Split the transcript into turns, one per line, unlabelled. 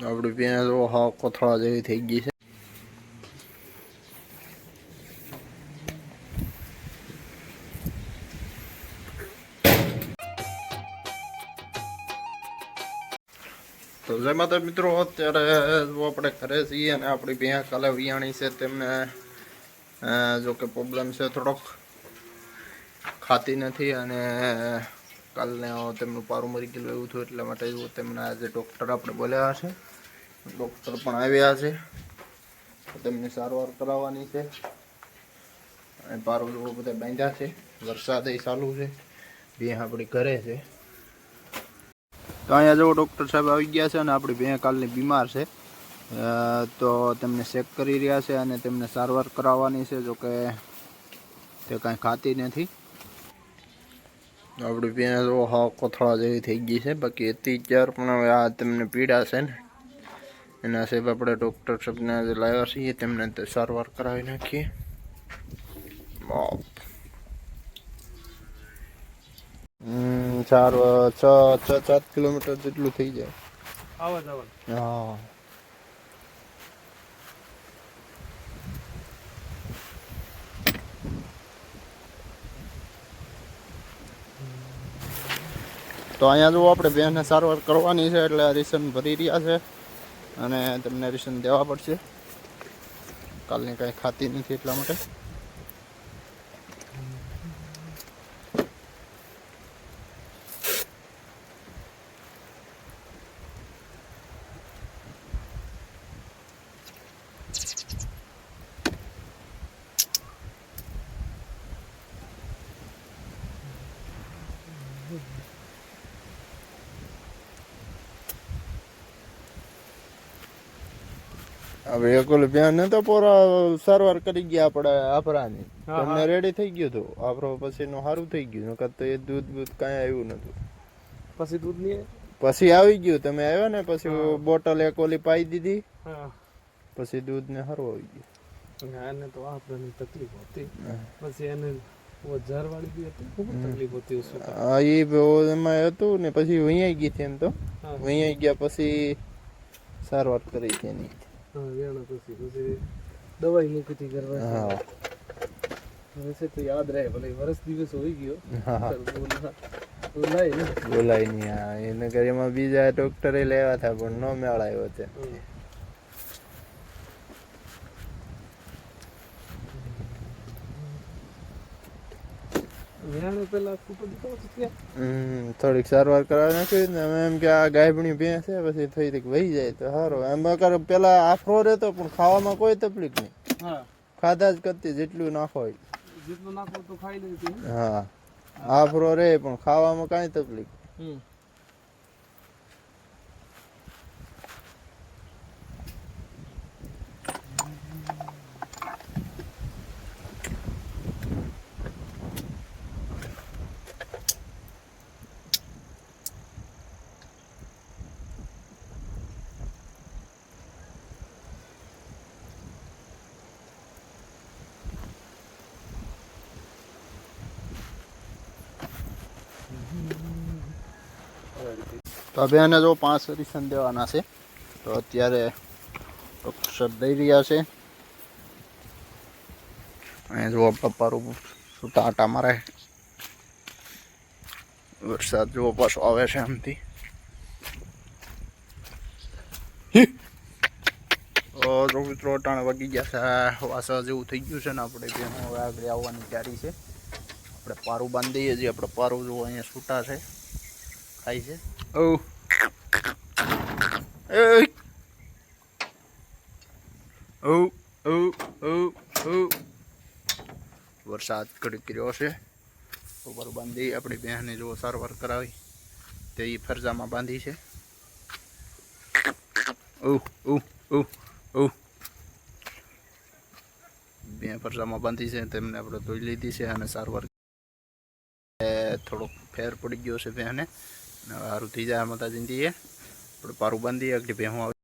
આપણી જો હાવ કોથળા જેવી થઈ ગઈ છે. તો જય માતા મિત્રો, અત્યારે આપણે ઘરે છીએ અને આપણી ભેંસ કાલે વિયાણી છે તેમને જો કે પ્રોબ્લેમ છે થોડોક. ખાતી નથી અને કાલને તેમનું પારું મરી ગયેલું એવું થયું એટલા માટે તેમના આજે ડૉક્ટર આપણે બોલાવ્યા છે. ડૉક્ટર પણ આવ્યા છે. તેમની સારવાર કરાવવાની છે. અને પારું જેવું બધા બાંધ્યા છે. વરસાદ ચાલુ છે. ભેં આપણી ઘરે છે. તો અહીંયા જો ડૉક્ટર સાહેબ આવી ગયા છે અને આપણી ભેં કાલની બીમાર છે. તો તેમને ચેક કરી રહ્યા છે અને તેમને સારવાર કરાવવાની છે. જોકે તે કાંઈ ખાતી નથી. આપણી ભેં તો હાવ કોથળા જેવી થઈ ગઈ છે. બાકી એથી ત્યાર પણ હવે આ તેમને પીડા છે ને. એના સાહેબ આપણે ડૉક્ટર સાહેબને આજે લાવ્યા છીએ. તેમને સારવાર કરાવી નાખીએ. બાપ. ચાર છ છ સાત કિલોમીટર જેટલું થઈ જાય. હા. તો અહીંયા જો આપણે બેનને સારવાર કરવાની છે એટલે રિસન ભરી રહ્યા છે અને તમને રિસન દેવા પડશે. કાલની કાંઈ ખાતી નથી એટલા માટે. હવે એકલ બેન તો પૂરા સારવાર કરી ગયા આપણે આપરાની. તમને રેડી થઈ ગયું હતું આપરો પછી નું સારું થઈ ગયું. નકર તો એ દૂધ બૂધ કાંઈ આવ્યું નતું.
પછી દૂધ નહીં
પછી આવી ગયું. તમે આવ્યા ને પછી બોટલ એક ઓલી પાઈ દીધી. પછી દૂધ ને સારું આવી ગયું.
આને તો આપણને તકલીફ હતી. પછી એને હતી. ખૂબ તકલીફ હતી
હા એ એમાં હતું ને પછી વૈયાઈ ગઈ હતી એમ તો.
હા.
ગયા પછી સારવાર કરી હતી એની.
હા વેણા પછી પછી દવાઈ મૂકી હતી કરવા
હા
તો યાદ રહે ભલે વર્ષ દિવસ હોઈ ગયો. બોલાય ને
બોલાય નહીં. હા. એને ઘરમાં બીજા ડોક્ટરે લેવા હતા પણ ન મેળ આવ્યો છે
વેણા પેલા
હમ થોડીક સારવાર કરાવી નાખી ને અમે એમ કે આ ગાયભણી ભેંસ છે પછી થોડીક વહી જાય તો સારો. એમ કર પેલા આફરો રહેતો પણ ખાવામાં કોઈ તકલીફ નહીં.
હા.
ખાધા જ કરતી જેટલું નાખો હોય.
જેટલું નાખો તો ખાઈ લેતી
હા. આફરો રહે પણ ખાવામાં કાંઈ તકલીફ
હમ.
તો હવે આને જો પાંચ સરિશન દેવાના છે, તો અત્યારે સર દઈ રહ્યા છે. અહીંયા જુઓ પપ્પારું છૂટા આટા મારે? વરસાદ જુઓ પાછો આવે છે આમથી. મિત્રો અટાણે વાગી ગયા છે. વાસા જેવું થઈ ગયું છે ને આપણે બેનો આગળ આવવાની તૈયારી છે. આપણે પારું બાંધી દઈએ છીએ. આપણે પારું જો અહીંયા છૂટા છે. ખાય છે? વરસાદ કડક છે. ઉપર બાંધી આપણી બહેનને જો સારવાર કરાવી. તે એ ફરજામાં બાંધી છે. ઓ ઓ ઓ ઓ બે ફરજામાં બાંધી છે, તેમને આપણે ધોઈ લીધી છે અને સારવાર થોડોક ફેર પડી ગયો છે બહેને. સારું થઈ જાય માતાજીની આપણે પારું બાંધીએ આગળ ભેહું આવે